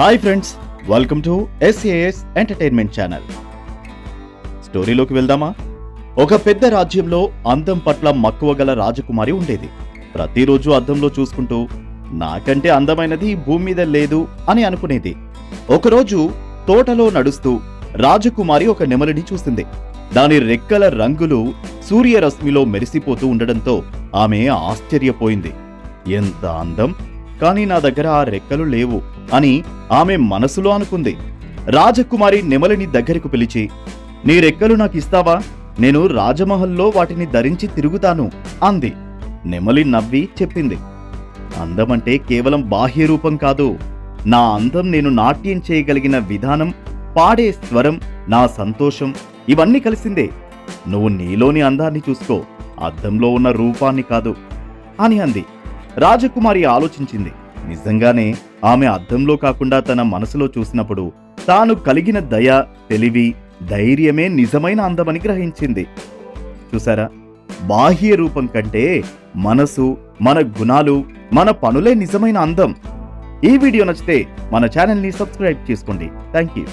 Hi friends welcome to SAS entertainment channel స్టోరీలోకి వెళ్దామా? ఒక పెద్ద రాజ్యంలో అందం పట్ల మక్కువ గల రాజకుమారి ఉండేది. ప్రతిరోజు అద్దంలో చూసుకుంటూ నాకంటే అందమైనది భూమి మీద లేదు అని అనుకునేది. ఒకరోజు తోటలో నడుస్తూ రాజకుమారి ఒక నెమలిని చూసింది. దాని రెక్కల రంగులు సూర్యరశ్మిలో మెరిసిపోతూ ఉండడంతో ఆమె ఆశ్చర్యపోయింది. ఎంత అందం? కానీ నా దగ్గర ఆ రెక్కలు లేవు అని ఆమె మనసులో అనుకుంది. రాజకుమారి నెమలిని దగ్గరకు పిలిచి నీ రెక్కలు నాకు ఇస్తావా? నేను రాజమహల్లో వాటిని ధరించి తిరుగుతాను అంది. నెమలి నవ్వి చెప్పింది అందమంటే కేవలం బాహ్య రూపం కాదు. నా అందం నేను నాట్యం చేయగలిగిన విధానం పాడే స్వరం నా సంతోషం ఇవన్నీ కలిసిందే. నువ్వు నీలోని అందాన్ని చూసుకో. అద్దంలో ఉన్న రూపాన్ని కాదు అని అంది. రాజకుమారి ఆలోచించింది. నిజంగానే ఆమె అద్దంలో కాకుండా తన మనసులో చూసినప్పుడు తాను కలిగిన దయ తెలివి ధైర్యమే నిజమైన అందమని గ్రహించింది. చూసారా? బాహ్య రూపం కంటే మనసు మన గుణాలు మన పనులే నిజమైన అందం. ఈ వీడియో నచ్చితే మన ఛానల్ని సబ్స్క్రైబ్ చేసుకోండి. Thank you